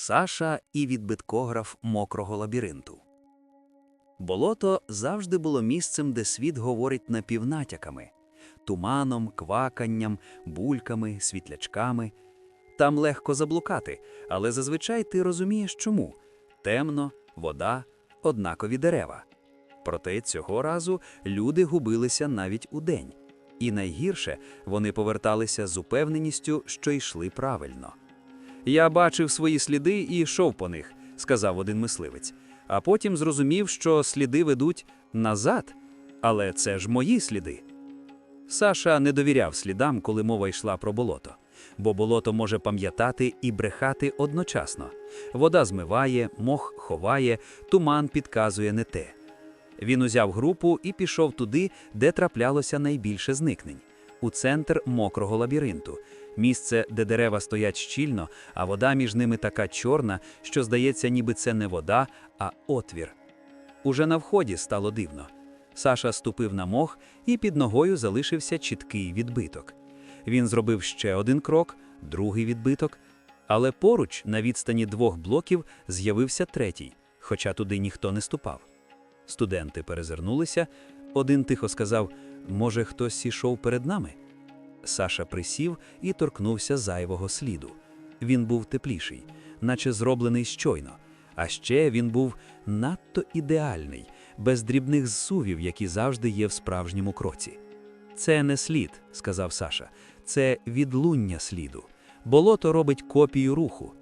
Саша і відбиткограф мокрого лабіринту. Болото завжди було місцем, де світ говорить напівнатяками туманом, кваканням, бульками, світлячками. Там легко заблукати, але зазвичай ти розумієш чому темно, вода, однакові дерева. Проте цього разу люди губилися навіть удень. І найгірше вони поверталися з упевненістю, що йшли правильно. Я бачив свої сліди і йшов по них, сказав один мисливець, а потім зрозумів, що сліди ведуть назад. Але це ж мої сліди. Саша не довіряв слідам, коли мова йшла про болото, бо болото може пам'ятати і брехати одночасно. Вода змиває, мох ховає, туман підказує не те. Він узяв групу і пішов туди, де траплялося найбільше зникнень у центр мокрого лабіринту, місце, де дерева стоять щільно, а вода між ними така чорна, що здається, ніби це не вода, а отвір. Уже на вході стало дивно. Саша ступив на мох, і під ногою залишився чіткий відбиток. Він зробив ще один крок, другий відбиток, але поруч, на відстані двох блоків, з'явився третій, хоча туди ніхто не ступав. Студенти перезирнулися. Один тихо сказав: Може, хтось ішов перед нами? Саша присів і торкнувся зайвого сліду. Він був тепліший, наче зроблений щойно. А ще він був надто ідеальний, без дрібних зсувів, які завжди є в справжньому кроці. Це не слід, сказав Саша, це відлуння сліду. Болото робить копію руху.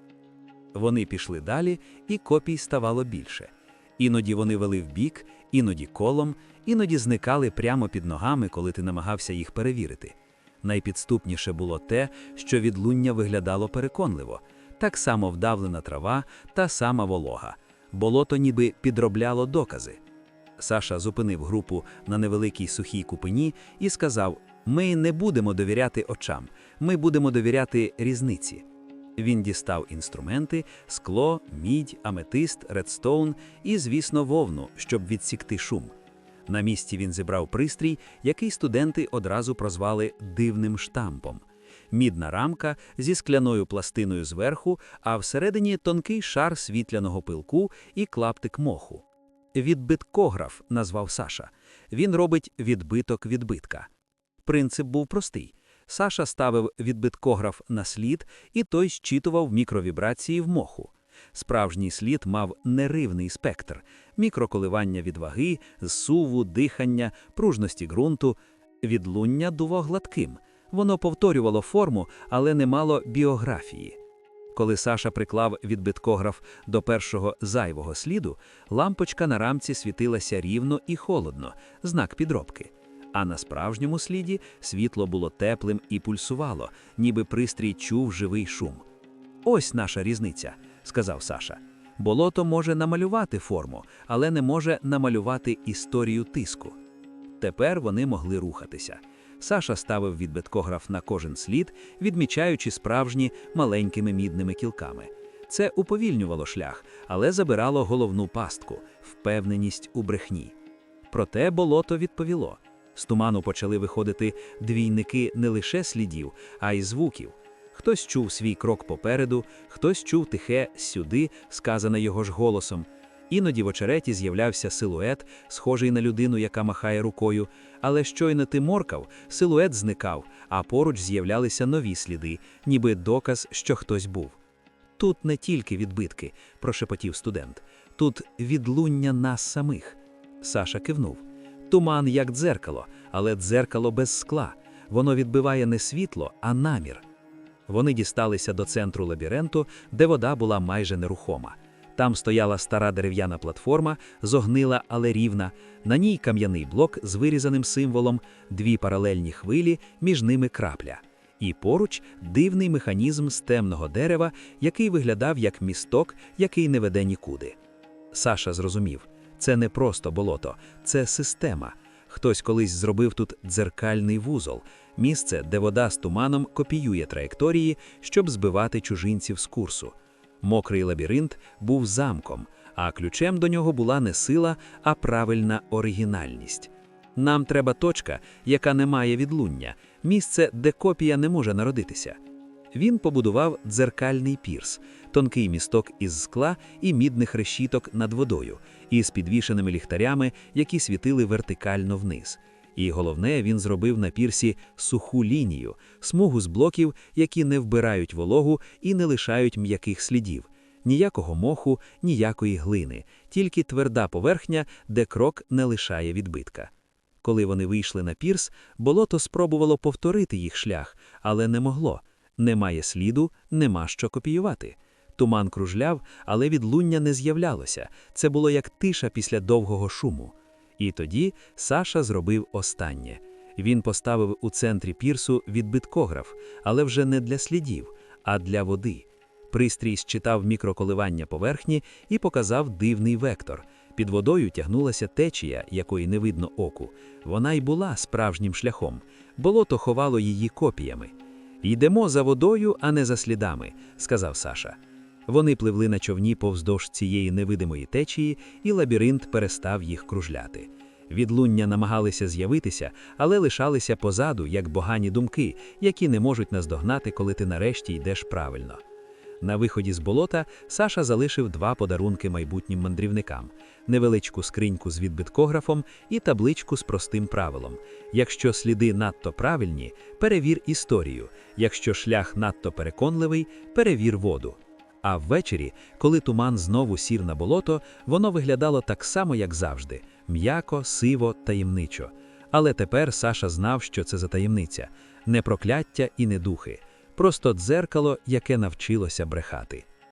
Вони пішли далі, і копій ставало більше. Іноді вони вели вбік, іноді колом, іноді зникали прямо під ногами, коли ти намагався їх перевірити. Найпідступніше було те, що відлуння виглядало переконливо, так само вдавлена трава, та сама волога. Болото ніби підробляло докази. Саша зупинив групу на невеликій сухій купині і сказав: Ми не будемо довіряти очам, ми будемо довіряти різниці. Він дістав інструменти, скло, мідь, аметист, редстоун і, звісно, вовну, щоб відсікти шум. На місці він зібрав пристрій, який студенти одразу прозвали дивним штампом. Мідна рамка зі скляною пластиною зверху, а всередині тонкий шар світляного пилку і клаптик моху. Відбиткограф назвав Саша. Він робить відбиток відбитка. Принцип був простий. Саша ставив відбиткограф на слід, і той щитував мікровібрації в моху. Справжній слід мав неривний спектр, мікроколивання від ваги, зсуву, дихання, пружності ґрунту, відлуння дував гладким. Воно повторювало форму, але не мало біографії. Коли Саша приклав відбиткограф до першого зайвого сліду, лампочка на рамці світилася рівно і холодно, знак підробки. А на справжньому сліді світло було теплим і пульсувало, ніби пристрій чув живий шум. Ось наша різниця, сказав Саша. Болото може намалювати форму, але не може намалювати історію тиску. Тепер вони могли рухатися. Саша ставив відбиткограф на кожен слід, відмічаючи справжні маленькими мідними кілками. Це уповільнювало шлях, але забирало головну пастку впевненість у брехні. Проте болото відповіло. З туману почали виходити двійники не лише слідів, а й звуків. Хтось чув свій крок попереду, хтось чув тихе сюди, сказане його ж голосом. Іноді в очереті з'являвся силует, схожий на людину, яка махає рукою, але щойно ти моркав, силует зникав, а поруч з'являлися нові сліди, ніби доказ, що хтось був. Тут не тільки відбитки, прошепотів студент, тут відлуння нас самих. Саша кивнув. Туман, як дзеркало, але дзеркало без скла. Воно відбиває не світло, а намір. Вони дісталися до центру лабіринту, де вода була майже нерухома. Там стояла стара дерев'яна платформа, зогнила, але рівна, на ній кам'яний блок з вирізаним символом, дві паралельні хвилі, між ними крапля. І поруч дивний механізм з темного дерева, який виглядав як місток, який не веде нікуди. Саша зрозумів це не просто болото, це система. Хтось колись зробив тут дзеркальний вузол, місце, де вода з туманом копіює траєкторії, щоб збивати чужинців з курсу. Мокрий лабіринт був замком, а ключем до нього була не сила, а правильна оригінальність. Нам треба точка, яка не має відлуння, місце, де копія не може народитися. Він побудував дзеркальний пірс, тонкий місток із скла і мідних решіток над водою, із підвішеними ліхтарями, які світили вертикально вниз. І головне, він зробив на пірсі суху лінію, смугу з блоків, які не вбирають вологу і не лишають м'яких слідів. Ніякого моху, ніякої глини, тільки тверда поверхня, де крок не лишає відбитка. Коли вони вийшли на пірс, болото спробувало повторити їх шлях, але не могло. Немає сліду, нема що копіювати. Туман кружляв, але відлуння не з'являлося. Це було як тиша після довгого шуму. І тоді Саша зробив останнє. Він поставив у центрі пірсу відбиткограф, але вже не для слідів, а для води. Пристрій считав мікроколивання поверхні і показав дивний вектор. Під водою тягнулася течія, якої не видно оку. Вона й була справжнім шляхом. Болото ховало її копіями. Йдемо за водою, а не за слідами, сказав Саша. Вони пливли на човні повздовж цієї невидимої течії, і лабіринт перестав їх кружляти. Відлуння намагалися з'явитися, але лишалися позаду, як богані думки, які не можуть наздогнати, коли ти нарешті йдеш правильно. На виході з болота Саша залишив два подарунки майбутнім мандрівникам: невеличку скриньку з відбиткографом і табличку з простим правилом. Якщо сліди надто правильні, перевір історію. Якщо шлях надто переконливий, перевір воду. А ввечері, коли туман знову сів на болото, воно виглядало так само, як завжди: м'яко, сиво, таємничо. Але тепер Саша знав, що це за таємниця, не прокляття і не духи, просто дзеркало, яке навчилося брехати.